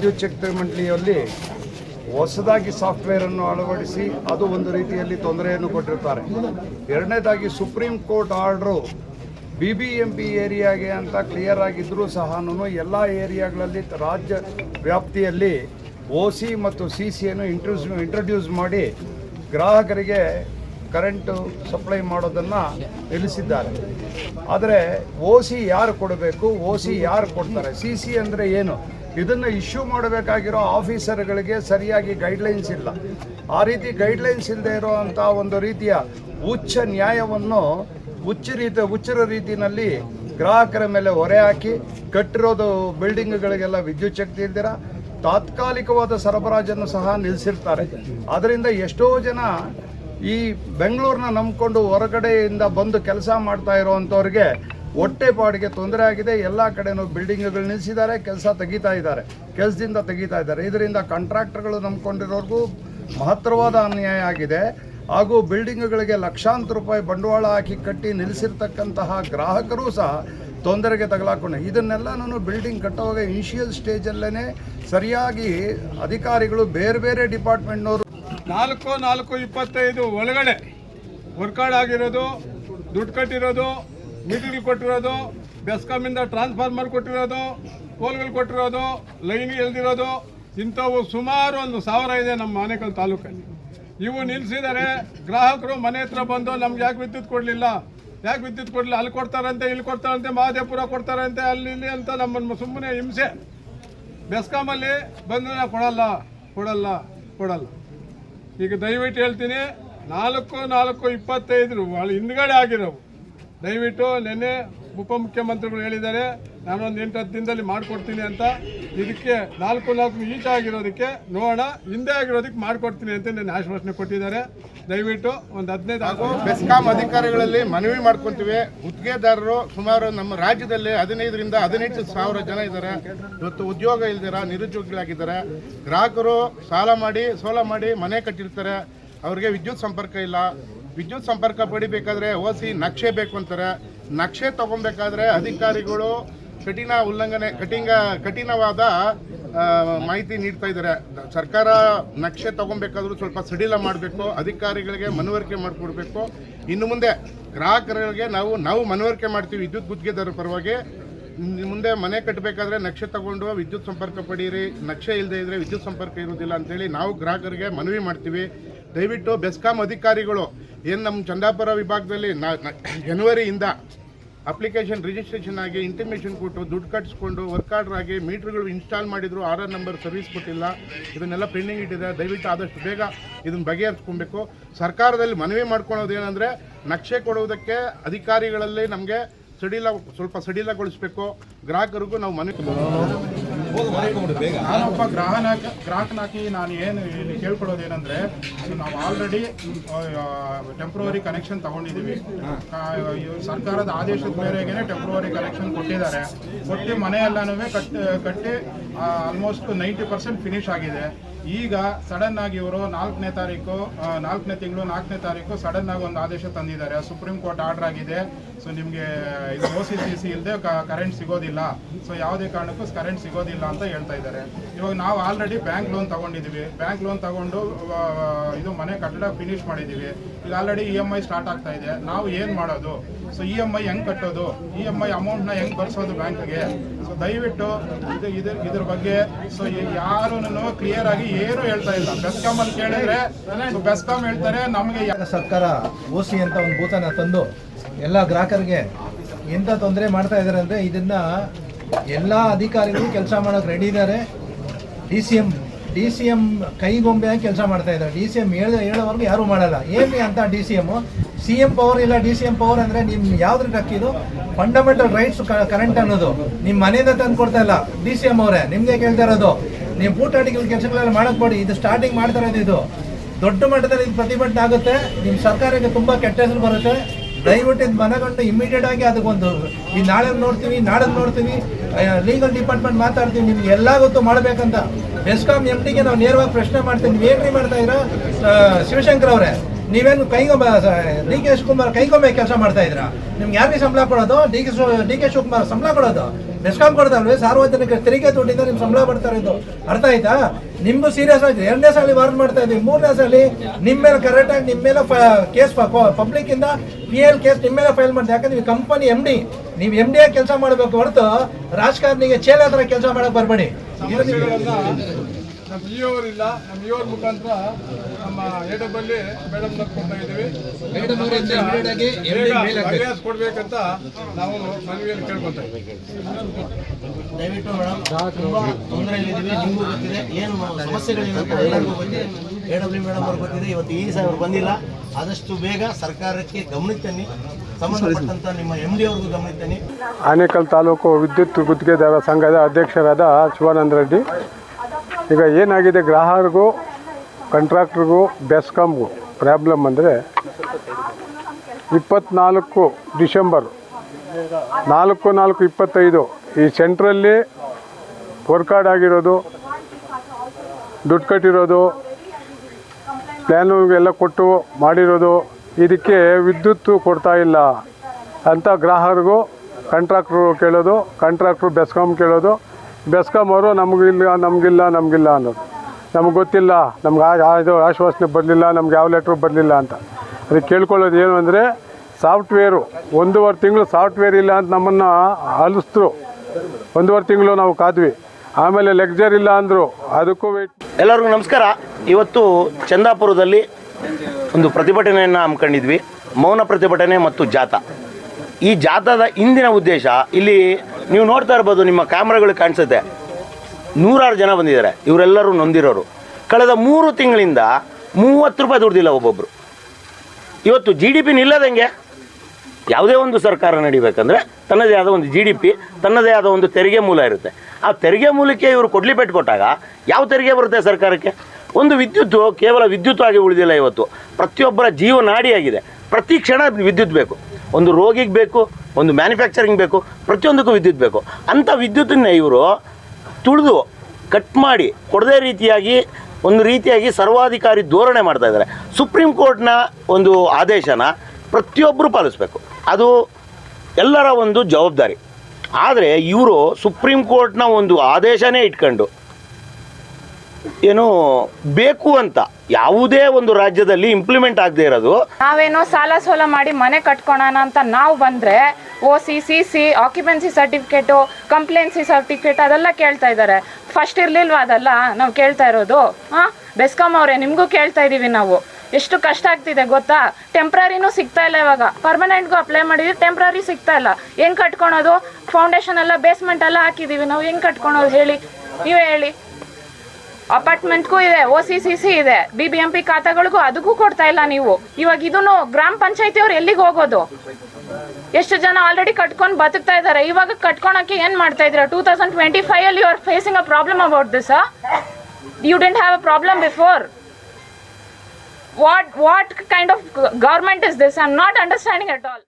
ವಿದ್ಯುತ್ ಶಕ್ತಿ ಮಂಡಳಿಯಲ್ಲಿ ಹೊಸದಾಗಿ ಸಾಫ್ಟ್ವೇರನ್ನು ಅಳವಡಿಸಿ ಅದು ಒಂದು ರೀತಿಯಲ್ಲಿ ತೊಂದರೆಯನ್ನು ಕೊಟ್ಟಿರ್ತಾರೆ. ಎರಡನೇದಾಗಿ supreme court order B B M P ಏರಿಯಾಗೆ ಅಂತ ಕ್ಲಿಯರ್ ಆಗಿದ್ದರೂ ಸಹ ಎಲ್ಲ ಏರಿಯಾಗಳಲ್ಲಿ ರಾಜ್ಯ ವ್ಯಾಪ್ತಿಯಲ್ಲಿ ಒ ಸಿ ಮತ್ತು ಸಿ ಸಿಯನ್ನು ಇಂಟ್ರೂಸ್ ಇಂಟ್ರೊಡ್ಯೂಸ್ ಮಾಡಿ ಗ್ರಾಹಕರಿಗೆ ಕರೆಂಟು ಸಪ್ಲೈ ಮಾಡೋದನ್ನು ನಿಲ್ಲಿಸಿದ್ದಾರೆ. ಆದರೆ ಒ ಸಿ ಯಾರು ಕೊಡಬೇಕು? ಒ ಸಿ ಯಾರು ಕೊಡ್ತಾರೆ? ಸಿ ಸಿ ಅಂದರೆ ಏನು? ಇದನ್ನು ಇಶ್ಯೂ ಮಾಡಬೇಕಾಗಿರೋ ಆಫೀಸರ್ಗಳಿಗೆ ಸರಿಯಾಗಿ ಗೈಡ್ಲೈನ್ಸ್ ಇಲ್ಲ. ಆ ರೀತಿ ಗೈಡ್ಲೈನ್ಸ್ ಇಲ್ಲದೆ ಇರುವಂಥ ಒಂದು ರೀತಿಯ ಉಚ್ಚ ನ್ಯಾಯವನ್ನು ಉಚ್ಚ ರೀತಿ, ಉಚ್ಚರ ರೀತಿಯಲ್ಲಿ ಗ್ರಾಹಕರ ಮೇಲೆ ಹೊರೆ ಹಾಕಿ ಕಟ್ಟಿರೋದು ಬಿಲ್ಡಿಂಗ್ಗಳಿಗೆಲ್ಲ ವಿದ್ಯುತ್ ಶಕ್ತಿ ಇಲ್ದಿರ, ತಾತ್ಕಾಲಿಕವಾದ ಸರಬರಾಜನ್ನು ಸಹ ನಿಲ್ಲಿಸಿರ್ತಾರೆ ಅದರಿಂದ ಎಷ್ಟೋ ಜನ ಈ ಬೆಂಗಳೂರನ್ನ ನಂಬಿಕೊಂಡು ಹೊರಗಡೆಯಿಂದ ಬಂದು ಕೆಲಸ ಮಾಡ್ತಾ ಇರುವಂಥವ್ರಿಗೆ ಹೊಟ್ಟೆಪಾಡಿಗೆ ತೊಂದರೆ ಆಗಿದೆ. ಎಲ್ಲ ಕಡೆನೂ ಬಿಲ್ಡಿಂಗ್ಗಳು ನಿಲ್ಲಿಸಿದ್ದಾರೆ ಕೆಲಸ ತೆಗೀತಾ ಇದ್ದಾರೆ. ಕೆಲಸದಿಂದ ತೆಗೀತಾ ಇದ್ದಾರೆ. ಇದರಿಂದ ಕಾಂಟ್ರಾಕ್ಟರ್ಗಳು ನಂಬ್ಕೊಂಡಿರೋರ್ಗೂ ಮಹತ್ತರವಾದ ಅನ್ಯಾಯ ಆಗಿದೆ. ಹಾಗೂ ಬಿಲ್ಡಿಂಗ್ಗಳಿಗೆ ಲಕ್ಷಾಂತರ ರೂಪಾಯಿ ಬಂಡವಾಳ ಹಾಕಿ ಕಟ್ಟಿ ನಿಲ್ಲಿಸಿರ್ತಕ್ಕಂತಹ ಗ್ರಾಹಕರು ಸಹ ತೊಂದರೆಗೆ ತಗಲಾಕೋಂಡ. ಇದನ್ನೆಲ್ಲ ನಾನು ಬಿಲ್ಡಿಂಗ್ ಕಟ್ಟುವಾಗ ಇನಿಷಿಯಲ್ ಸ್ಟೇಜಲ್ಲೇ ಸರಿಯಾಗಿ ಅಧಿಕಾರಿಗಳು ಬೇರೆ ಬೇರೆ ಡಿಪಾರ್ಟ್ಮೆಂಟ್ನವರು ನಾಲ್ಕು ನಾಲ್ಕು ಇಪ್ಪತ್ತೈದು ಒಳಗಡೆ ವರ್ಕೌಟ್ ಆಗಿರೋದು ದುಡ್ಡು ಕಟ್ಟಿರೋದು ಮೀಟರ್ಗಳು ಕೊಟ್ಟಿರೋದು, ಬೆಸ್ಕಾಮಿಂದ ಟ್ರಾನ್ಸ್ಫಾರ್ಮರ್ ಕೊಟ್ಟಿರೋದು ಕೋಲ್ಗಳು ಕೊಟ್ಟಿರೋದು, ಲೈನ್ ಎಲ್ದಿರೋದು ಇಂಥವು ಸುಮಾರು ಒಂದು ಸಾವಿರ ಇದೆ ನಮ್ಮ ಆನೇಕಲ್ ತಾಲೂಕಲ್ಲಿ. ಇವು ನಿಲ್ಲಿಸಿದರೆ ಗ್ರಾಹಕರು ಮನೆ ಹತ್ರ ಬಂದು ನಮ್ಗೆ ಯಾಕೆ ವಿದ್ಯುತ್ ಕೊಡಲಿಲ್ಲ? ಯಾಕೆ ವಿದ್ಯುತ್ ಕೊಡಲಿಲ್ಲ? ಅಲ್ಲಿ ಕೊಡ್ತಾರಂತೆ, ಇಲ್ಲಿ ಕೊಡ್ತಾರಂತೆ, ಮಹದೇವಪುರ ಕೊಡ್ತಾರಂತೆ, ಅಲ್ಲಿ ಇಲ್ಲಿ ಅಂತ ನಮ್ಮನ್ನು ಸುಮ್ಮನೆ ಹಿಂಸೆ. ಬೆಸ್ಕಾಮಲ್ಲಿ ಬಂದರೆ ನಾವು ಕೊಡಲ್ಲ ಕೊಡಲ್ಲ ಕೊಡಲ್ಲ. ಈಗ ದಯವಿಟ್ಟು ಹೇಳ್ತೀನಿ, ನಾಲ್ಕು ನಾಲ್ಕು, ಇಪ್ಪತ್ತೈದು ಹಿಂದ್ಗಡೆ ಆಗಿರೋವು. ದಯವಿಟ್ಟು ನಿನ್ನೆ ಉಪಮುಖ್ಯಮಂತ್ರಿಗಳು ಹೇಳಿದ್ದಾರೆ, ನಾನೊಂದು ಎಂಟು ಹತ್ತು ದಿನದಲ್ಲಿ ಮಾಡಿಕೊಡ್ತೀನಿ ಅಂತ. ಇದಕ್ಕೆ ನಾಲ್ಕು ನಾಲ್ಕು ಈಚ ಆಗಿರೋದಕ್ಕೆ ನೋಡೋಣ, ಹಿಂದೆ ಆಗಿರೋದಕ್ಕೆ ಮಾಡಿಕೊಡ್ತೀನಿ ಅಂತ ನಿನ್ನೆ ಆಶ್ವಾಸನೆ ಕೊಟ್ಟಿದ್ದಾರೆ. ದಯವಿಟ್ಟು ಒಂದು ಹದಿನೈದು ಹಾಗೂ ಬೆಸ್ಕಾಂ ಅಧಿಕಾರಿಗಳಲ್ಲಿ ಮನವಿ ಮಾಡ್ಕೊತೀವಿ. ಗುತ್ತಿಗೆದಾರರು ಸುಮಾರು ನಮ್ಮ ರಾಜ್ಯದಲ್ಲಿ ಹದಿನೈದರಿಂದ ಹದಿನೆಂಟು ಸಾವಿರ ಜನ ಇದ್ದಾರೆ. ಇವತ್ತು ಉದ್ಯೋಗ ಇಲ್ದಿರ, ನಿರುದ್ಯೋಗಿಗಳಾಗಿದ್ದಾರೆ. ಗ್ರಾಹಕರು ಸಾಲ ಮಾಡಿ, ಸೋಲ ಮಾಡಿ ಮನೆ ಕಟ್ಟಿರ್ತಾರೆ. ಅವ್ರಿಗೆ ವಿದ್ಯುತ್ ಸಂಪರ್ಕ ಇಲ್ಲ. ವಿದ್ಯುತ್ ಸಂಪರ್ಕ ಪಡಿಬೇಕಾದ್ರೆ ಓಸಿ ನಕ್ಷೆ ಬೇಕು ಅಂತಾರೆ. ನಕ್ಷೆ ತಗೊಬೇಕಾದ್ರೆ ಅಧಿಕಾರಿಗಳು ಕಠಿಣ ಉಲ್ಲಂಘನೆ, ಕಠಿಣ, ಕಠಿಣವಾದ ಮಾಹಿತಿ ನೀಡ್ತಾ ಇದ್ದಾರೆ. ಸರ್ಕಾರ ನಕ್ಷೆ ತಗೊಬೇಕಾದ್ರೂ ಸ್ವಲ್ಪ ಸಡಿಲ ಮಾಡಬೇಕು. ಅಧಿಕಾರಿಗಳಿಗೆ ಮನವರಿಕೆ ಮಾಡಿಕೊಡ್ಬೇಕು. ಇನ್ನು ಮುಂದೆ ಗ್ರಾಹಕರಿಗೆ ನಾವು ನಾವು ಮನವರಿಕೆ ಮಾಡ್ತೀವಿ ವಿದ್ಯುತ್ ಗುತ್ತಿಗೆದಾರರ ಪರವಾಗಿ. ಮುಂದೆ ಮನೆ ಕಟ್ಟಬೇಕಾದ್ರೆ ನಕ್ಷೆ ತಗೊಂಡು ವಿದ್ಯುತ್ ಸಂಪರ್ಕ ಪಡೀರಿ. ನಕ್ಷೆ ಇಲ್ಲದೆ ಇದ್ದರೆ ವಿದ್ಯುತ್ ಸಂಪರ್ಕ ಇರೋದಿಲ್ಲ ಅಂತೇಳಿ ನಾವು ಗ್ರಾಹಕರಿಗೆ ಮನವಿ ಮಾಡ್ತೀವಿ. ದಯವಿಟ್ಟು ಬೆಸ್ಕಾಂ ಅಧಿಕಾರಿಗಳು ಏನು ನಮ್ಮ ಚಂದಾಪುರ ವಿಭಾಗದಲ್ಲಿ ನಾ ಜನವರಿಯಿಂದ ಅಪ್ಲಿಕೇಶನ್ ರಿಜಿಸ್ಟ್ರೇಷನ್ ಆಗಿ ಇಂಟಿಮೇಷನ್ ಕೊಟ್ಟು ದುಡ್ಡು ಕಟ್ಟಿಸ್ಕೊಂಡು ವರ್ಕ್ ಆರ್ಡರ್ ಆಗಿ ಮೀಟ್ರ್ಗಳು ಇನ್ಸ್ಟಾಲ್ ಮಾಡಿದ್ರು ಆರ್ ಆರ್ ನಂಬರ್ ಸರ್ವಿಸ್ ಕೊಟ್ಟಿಲ್ಲ. ಇದನ್ನೆಲ್ಲ ಪೆಂಡಿಂಗ್ ಇಟ್ಟಿದೆ. ದಯವಿಟ್ಟು ಆದಷ್ಟು ಬೇಗ ಇದನ್ನ ಬಗೆಹರಿಸ್ಕೊಬೇಕು. ಸರ್ಕಾರದಲ್ಲಿ ಮನವಿ ಮಾಡ್ಕೊಳೋದು ಏನಂದರೆ ನಕ್ಷೆ ಕೊಡುವುದಕ್ಕೆ ಅಧಿಕಾರಿಗಳಲ್ಲಿ ನಮಗೆ ಸಡಿಲ ಸ್ವಲ್ಪ ಸಡಿಲಗೊಳಿಸಬೇಕು. ಗ್ರಾಹಕರಿಗೂ ನಾವು ಮನವಿ ನಾನೊಬ್ಬ ಗ್ರಾಹಕ ಗ್ರಾಹಕನಾಗಿ ನಾನು ಏನು ಇಲ್ಲಿ ಕೇಳ್ಕೊಳ್ಳೋದು ಏನಂದ್ರೆ ನಾವು ಆಲ್ರೆಡಿ ಟೆಂಪ್ರವರಿ ಕನೆಕ್ಷನ್ ತಗೊಂಡಿದ್ದೀವಿ ಆ, ಸರ್ಕಾರದ ಆದೇಶದ ಮೇರೆಗೆ ಟೆಂಪ್ರವರಿ ಕನೆಕ್ಷನ್ ಕೊಟ್ಟಿದ್ದಾರೆ. ಕೊಟ್ಟು ಮನೆಯೆಲ್ಲನೂ ಕಟ್ಟಿ ಕಟ್ಟಿ ಆಲ್ಮೋಸ್ಟ್ ನೈಂಟಿ ಪರ್ಸೆಂಟ್ ಫಿನಿಶ್ ಆಗಿದೆ. ಈಗ ಸಡನ್ ಆಗಿ ಇವರು ನಾಲ್ಕನೇ ತಾರೀಕು ನಾಲ್ಕನೇ ತಿಂಗಳು, ನಾಲ್ಕನೇ ತಾರೀಕು ಸಡನ್ ಆಗಿ ಒಂದು ಆದೇಶ ತಂದಿದ್ದಾರೆ. ಸುಪ್ರೀಂ ಕೋರ್ಟ್ ಆರ್ಡರ್ ಆಗಿದೆ. ಸೊ ನಿಮಗೆ ಇದು ಓ ಸಿ ಸಿ ಸಿ ಇಲ್ಲದೆ ಕರೆಂಟ್ ಸಿಗೋದಿಲ್ಲ. ಸೊ ಯಾವುದೇ ಕಾರಣಕ್ಕೂ ಕರೆಂಟ್ ಸಿಗೋದಿಲ್ಲ ಅಂತ ಹೇಳ್ತಾ ಇದ್ದಾರೆ. ಇವಾಗ ನಾವು ಆಲ್ರೆಡಿ ಬ್ಯಾಂಕ್ ಲೋನ್ ತಗೊಂಡಿದ್ದೀವಿ. ಬ್ಯಾಂಕ್ ಲೋನ್ ತಗೊಂಡು ಇದು ಮನೆ ಕಟ್ಟಡ ಫಿನಿಶ್ ಮಾಡಿದ್ದೀವಿ. ಈಗ already E M I start ಆಗ್ತಾ ಇದೆ. ನಾವು ಏನು ಮಾಡೋದು? ಸೊ ಇ ಎಂ ಐ ಹೆಂಗೆ ಕಟ್ಟೋದು? ಇ ಎಂ ಐ ಅಮೌಂಟ್ನ ಹೆಂಗೆ ಬರ್ಸೋದು ಬ್ಯಾಂಕ್ಗೆ ಸೊ ದಯವಿಟ್ಟು ಇದು ಇದ್ರ ಇದ್ರ ಬಗ್ಗೆ ಸೊ ಯಾರೂ ಕ್ಲಿಯರ್ ಆಗಿ ಏನು ಹೇಳ್ತಾ ಇಲ್ಲ. ಬೆಸ್ಕಾಮ್ ಅಲ್ಲಿ ಕೇಳಿದ್ರೆ ಸೊ ಬೆಸ್ಕಾಮ್ ಹೇಳ್ತಾರೆ, ನಮಗೆ ಸರ್ಕಾರ ಓ ಸಿ ಅಂತ ಒಂದು ಭೂತನ ತಂದು ಎಲ್ಲ ಗ್ರಾಹಕರಿಗೆ ಎಂಥ ತೊಂದರೆ ಮಾಡ್ತಾ ಇದ್ದಾರೆ ಅಂದರೆ ಇದನ್ನ ಎಲ್ಲ ಅಧಿಕಾರಿಗಳು ಕೆಲಸ ಮಾಡೋಕೆ ರೆಡಿ ಇದ್ದಾರೆ D C M D C M ಕೈಗೊಂಬೆಯಾಗಿ ಕೆಲಸ ಮಾಡ್ತಾ ಇದ್ದಾರೆ. ಡಿ ಸಿ ಎಂ ಹೇಳ, ಹೇಳೋವರೆಗೂ ಯಾರೂ ಮಾಡಲ್ಲ. ಏನು ಅಂತ D C M C M power ಇಲ್ಲ, ಡಿ ಸಿ ಎಂ ಪವರ್ ಅಂದರೆ ನಿಮ್ಮ ಯಾವ್ದ್ರ ಹಾಕಿದ್ದು ಫಂಡಮೆಂಟಲ್ ರೈಟ್ಸ್ ಕರೆಂಟ್ ಅನ್ನೋದು. ನಿಮ್ಮ ಮನೆಯಿಂದ ತಂದು ಕೊಡ್ತಾ ಇಲ್ಲ ಡಿ ಸಿ ಎಂ ಅವರೇ. ನಿಮಗೆ ಕೇಳ್ತಾ ಇರೋದು. ನೀವು ಬೂಟಾಟಿಗಳ ಕೆಲಸಗಳೆಲ್ಲ ಮಾಡಕ್ ಕೊಡಿ ಇದು ಸ್ಟಾರ್ಟಿಂಗ್ ಮಾಡ್ತಾ ಇರೋದು ಇದು. ದೊಡ್ಡ ಮಟ್ಟದಲ್ಲಿ ಇದು ಪ್ರತಿಭಟನೆ ಆಗುತ್ತೆ. ನಿಮ್ಮ ಸರ್ಕಾರಕ್ಕೆ ತುಂಬ ಕೆಟ್ಟ ಹೆಸರು ಬರುತ್ತೆ. ದಯವಿಟ್ಟು ಇದು ಮನಗಂಡು ಇಮಿಡಿಯೇಟ್ ಆಗಿ ಅದಕ್ಕೊಂದು ಈ ನಾಳೆ ನೋಡ್ತೀವಿ ನಾಳೆ ನೋಡ್ತೀವಿ. ಲೀಗಲ್ ಡಿಪಾರ್ಟ್ಮೆಂಟ್ ಮಾತಾಡ್ತೀವಿ. ನಿಮ್ಗೆ ಎಲ್ಲ ಗೊತ್ತು ಮಾಡಬೇಕಂತ. ಬೆಸ್ಕಾಂ ಎಂ ಟಿಗೆ ನಾವು ನೇರವಾಗಿ ಪ್ರಶ್ನೆ ಮಾಡ್ತೀವಿ. ಏನ್ರಿ ಮಾಡ್ತಾ ಇರೋ ಶಿವಶಂಕರ್ ಅವರೇ. ನೀವೇನು ಕೈಗೊಂಬ ಡಿ ಕೆ ಶಿವಕುಮಾರ್ ಕೈಗೊಂಬೆ ಕೆಲಸ ಮಾಡ್ತಾ ಇದ್ರ? ನಿಮ್ಗೆ ಯಾರಿಗೆ ಸಂಬಳ ಕೊಡೋದು? D K D K Shivakumar ಸಂಬಳ ಕೊಡೋದು? ಮೆಸ್ಕಾಂ ಕೊಡ್ತಾವ್ರಿ ಸಾರ್ವಜನಿಕ ತೆರಿಗೆ ದುಡ್ಡಿಂದ ನಿಮ್ ಸಂಬಳ ಬರ್ತಾ ಇರೋದು. ಅರ್ಥ ಆಯ್ತಾ? ನಿಮ್ಗೂ ಸೀರಿಯಸ್ ಆಗಿ ಎರಡನೇ ಸಲ ವಾರ್ನ್ ಮಾಡ್ತಾ ಇದ್ದೀವಿ. ಮೂರನೇ ಸಲ ನಿಮ್ಮ ಮೇಲೆ ಕರೆಕ್ಟ್ ಆಗಿ ನಿಮ್ಮ ಮೇಲೆ ಕೇಸ್ ಪಬ್ಲಿಕ್ ಇಂದ ಪಿ ಎಲ್ ಕೇಸ್ ನಿಮ್ಮ ಮೇಲೆ ಫೈಲ್ ಮಾಡಿದೆ. ಯಾಕಂದ್ರೆ ನೀವು ಕಂಪನಿ ಎಂ ಡಿ ನೀವು ಎಂ ಡಿ ಕೆಲಸ ಮಾಡಬೇಕು ಹೊರತು ರಾಜಕಾರಣಿಗೆ ಚೇಲ ಹತ್ರ ಕೆಲಸ ಮಾಡಕ್ ಬರಬೇಡಿ. ನಮ್ಮ ಇ ಅವರಿಲ್ಲ ನಮ್ಮ ಇ ಅವ್ರ ಮುಖಾಂತರ ನಮ್ಮ ಎಡಬಲ್ಲಿ ಮೇಡಮ್ ಕೊಡ್ತಾ ಇದ್ದೀವಿ. ಬಗೆಹರಿಸ್ಕೊಡ್ಬೇಕಂತ ನಾವು ಮನವಿಯಲ್ಲಿ ಕೇಳ್ಕೊತಾ ಇದ್ದೀವಿ. ದಯವಿಟ್ಟು ಮೇಡಮ್ ತುಂಬಾ ತೊಂದರೆಯಲ್ಲಿದ್ದೀವಿ ನಿಮಗೂ ಗೊತ್ತಿದೆ. ಏನು ಸಮಸ್ಯೆಗಳೇನು ಎಲ್ಲರಿಗೂ ಗೊತ್ತಿದೆ. ಎ ಡಬ್ಲ್ಯೂ ಮೇಡಮ್ ಅವ್ರಿಗೆ ಗೊತ್ತಿದೆ. ಇವತ್ತು ಈ ಸಾಹೇಬರು ಬಂದಿಲ್ಲ. ಆದಷ್ಟು ಬೇಗ ಸರ್ಕಾರಕ್ಕೆ ಗಮನಕ್ಕೆ ತನ್ನಿ. ಸಂಬಂಧಪಟ್ಟಂತ ನಿಮ್ಮ ಎಂ ಡಿ ಅವ್ರಿಗೂ ಗಮನಕ್ಕೆ ತನ್ನಿ. ಆನೇಕಲ್ ತಾಲೂಕು ವಿದ್ಯುತ್ ಗುತ್ತಿಗೆದಾರ ಸಂಘದ ಅಧ್ಯಕ್ಷರಾದ ಶಿವಾನಂದ ರೆಡ್ಡಿ. ಈಗ ಏನಾಗಿದೆ ಗ್ರಾಹಕರಿಗೂ ಕಾಂಟ್ರಾಕ್ಟ್ರಿಗೂ ಬೆಸ್ಕಾಮ್ಗೂ ಪ್ರಾಬ್ಲಮ್ ಅಂದರೆ ಇಪ್ಪತ್ನಾಲ್ಕು ಡಿಸೆಂಬರ್, ನಾಲ್ಕು ನಾಲ್ಕು, ಇಪ್ಪತ್ತೈದು ಈ ಸೆಂಟ್ರಲ್ಲಿ ವರ್ಕಾರ್ಡ್ ಆಗಿರೋದು, ದುಡ್ಡು ಕಟ್ಟಿರೋದು ಎಲ್ಲ ಕೊಟ್ಟು ಮಾಡಿರೋದು, ಇದಕ್ಕೆ ವಿದ್ಯುತ್ತು ಕೊಡ್ತಾ ಇಲ್ಲ ಅಂತ ಗ್ರಾಹಕರಿಗೂ ಕಾಂಟ್ರಾಕ್ಟ್ರು ಕೇಳೋದು ಕಾಂಟ್ರಾಕ್ಟ್ರು ಬೆಸ್ಕಾಮ್ ಕೇಳೋದು ಬೆಸ್ಕಾಮ್ ಅವರು ನಮಗಿಲ್ಲ ನಮಗಿಲ್ಲ ನಮಗಿಲ್ಲ ಅನ್ನೋದು. ನಮ್ಗೆ ಗೊತ್ತಿಲ್ಲ, ನಮ್ಗೆ ಆ- ಇದು ಆಶ್ವಾಸನೆ ಬರಲಿಲ್ಲ, ನಮ್ಗೆ ಯಾವ ಲೆಟ್ರು ಬರಲಿಲ್ಲ ಅಂತ. ಅದಕ್ಕೆ ಕೇಳ್ಕೊಳ್ಳೋದು ಏನು ಅಂದರೆ, ಸಾಫ್ಟ್ವೇರು, ಒಂದೂವರೆ ತಿಂಗಳು ಸಾಫ್ಟ್ವೇರ್ ಇಲ್ಲ ಅಂತ ನಮ್ಮನ್ನು ಆಲಿಸಿದ್ರು ಒಂದೂವರೆ ತಿಂಗಳು ನಾವು ಕಾದ್ವಿ. ಆಮೇಲೆ ಲೆಕ್ಚರ್ ಇಲ್ಲ ಅಂದರು. ಅದಕ್ಕೂ ವೇಟ್ ಎಲ್ಲರಿಗೂ ನಮಸ್ಕಾರ. ಇವತ್ತು ಚಂದಾಪುರದಲ್ಲಿ ಒಂದು ಪ್ರತಿಭಟನೆಯನ್ನು ಹಮ್ಮಿಕೊಂಡಿದ್ವಿ. ಮೌನ ಪ್ರತಿಭಟನೆ ಮತ್ತು ಜಾಥಾ. ಈ ಜಾಥಾದ ಇಂದಿನ ಉದ್ದೇಶ, ಇಲ್ಲಿ ನೀವು ನೋಡ್ತಾ ಇರ್ಬೋದು ನಿಮ್ಮ ಕ್ಯಾಮ್ರಾಗಳು ಕಾಣಿಸುತ್ತೆ. ನೂರಾರು ಜನ ಬಂದಿದ್ದಾರೆ, ಇವರೆಲ್ಲರೂ ನೊಂದಿರೋರು. ಕಳೆದ ಮೂರು ತಿಂಗಳಿಂದ ಮೂವತ್ತು ರೂಪಾಯಿ ದುಡ್ದಿಲ್ಲ ಒಬ್ಬೊಬ್ಬರು ಇವತ್ತು ಜಿ ಡಿ ಪಿ ನಿಲ್ಲದಂಗೆ ಯಾವುದೇ ಒಂದು ಸರ್ಕಾರ ನಡಿಬೇಕಂದ್ರೆ ತನ್ನದೇ ಆದ ಒಂದು ಜಿ ಡಿ ಪಿ ತನ್ನದೇ ಆದ ಒಂದು ತೆರಿಗೆ ಮೂಲ ಇರುತ್ತೆ. ಆ ತೆರಿಗೆ ಮೂಲಕ್ಕೆ ಇವರು ಕೊಡ್ಲಿ ಪೆಟ್ಟು ಕೊಟ್ಟಾಗ ಯಾವ ತೆರಿಗೆ ಬರುತ್ತೆ ಸರ್ಕಾರಕ್ಕೆ? ಒಂದು ವಿದ್ಯುತ್ತು, ಕೇವಲ ವಿದ್ಯುತ್ ಆಗಿ ಉಳಿದಿಲ್ಲ ಇವತ್ತು. ಪ್ರತಿಯೊಬ್ಬರ ಜೀವನಾಡಿಯಾಗಿದೆ. ಪ್ರತಿ ಕ್ಷಣ ವಿದ್ಯುತ್ ಬೇಕು. ಒಂದು ರೋಗಿಗೆ ಬೇಕು, ಒಂದು ಮ್ಯಾನುಫ್ಯಾಕ್ಚರಿಂಗ್ ಬೇಕು, ಪ್ರತಿಯೊಂದಕ್ಕೂ ವಿದ್ಯುತ್ ಬೇಕು. ಅಂಥ ವಿದ್ಯುತ್ತನ್ನೇ ಇವರು ತುಳಿದು ಕಟ್ ಮಾಡಿ ಕೊಡದೇ ರೀತಿಯಾಗಿ, ಒಂದು ರೀತಿಯಾಗಿ ಸರ್ವಾಧಿಕಾರಿ ಧೋರಣೆ ಮಾಡ್ತಾ ಇದ್ದಾರೆ. ಸುಪ್ರೀಂ ಕೋರ್ಟ್ನ ಒಂದು ಆದೇಶನ ಪ್ರತಿಯೊಬ್ಬರು ಪಾಲಿಸಬೇಕು. ಅದು ಎಲ್ಲರ ಒಂದು ಜವಾಬ್ದಾರಿ. ಆದರೆ ಇವರು ಸುಪ್ರೀಂ ಕೋರ್ಟ್ನ ಒಂದು ಆದೇಶನೇ ಇಟ್ಕೊಂಡು ಏನು ಬೇಕು ಅಂತ ಯಾವುದೇ ಒಂದು ರಾಜ್ಯದಲ್ಲಿ ಇಂಪ್ಲಿಮೆಂಟ್ ಆಗದೆ ಇರೋದು. ನಾವೇನೋ ಸಾಲ ಸೋಲ ಮಾಡಿ ಮನೆ ಕಟ್ಕೊಳೋಣ ಅಂತ ನಾವು ಬಂದ್ರೆ O C C C occupancy certificate compliance certificate ಅದೆಲ್ಲ ಕೇಳ್ತಾ ಇದ್ದಾರೆ. ಫಸ್ಟ್ ಇರ್ಲಿಲ್ವಾ ಅದೆಲ್ಲ? ನಾವು ಕೇಳ್ತಾ ಇರೋದು. ಹಾಂ ಬೆಸ್ಕಾಮ್ ಅವರೇ, ನಿಮಗೂ ಕೇಳ್ತಾ ಇದ್ದೀವಿ ನಾವು. ಎಷ್ಟು ಕಷ್ಟ ಆಗ್ತಿದೆ ಗೊತ್ತಾ? ಟೆಂಪ್ರರಿನೂ ಸಿಗ್ತಾ ಇಲ್ಲ ಇವಾಗ. ಪರ್ಮನೆಂಟ್ಗೂ ಅಪ್ಲೈ ಮಾಡಿದ್ರೆ ಟೆಂಪ್ರರಿ ಸಿಗ್ತಾ ಇಲ್ಲ. ಹೆಂಗ್ ಕಟ್ಕೊಳೋದು? ಫೌಂಡೇಶನ್ ಎಲ್ಲ ಬೇಸ್ಮೆಂಟ್ ಎಲ್ಲ ಹಾಕಿದೀವಿ. ನಾವು ಹೆಂಗ್ ಕಟ್ಕೊಳೋದು ಹೇಳಿ? ನೀವೇ ಹೇಳಿ. ಅಪಾರ್ಟ್ಮೆಂಟ್ಗೂ ಇದೆ ಓ ಸಿ ಸಿ ಸಿ ಇದೆ ಬಿ ಬಿ ಎಂ ಪಿ ಅದಕ್ಕೂ ಕೊಡ್ತಾ ಇಲ್ಲ ನೀವು. ಇವಾಗ ಇದನ್ನು ಗ್ರಾಮ ಪಂಚಾಯತಿ ಅವ್ರು ಎಲ್ಲಿಗೆ ಹೋಗೋದು? ಎಷ್ಟು ಜನ ಆಲ್ರೆಡಿ ಕಟ್ಕೊಂಡು ಬದುಕ್ತಾ ಇದ್ದಾರೆ ಇವಾಗ ಕಟ್ಕೊಳಕ್ಕೆ ಏನ್ ಮಾಡ್ತಾ ಇದ್ದೀರಾ? ಟೂ ತೌಸಂಡ್ ಟ್ವೆಂಟಿ ಫೈವ್ ಅಲ್ಲಿ you are facing a problem about this you didn't have a problem before what what kind of government is this I am not understanding at all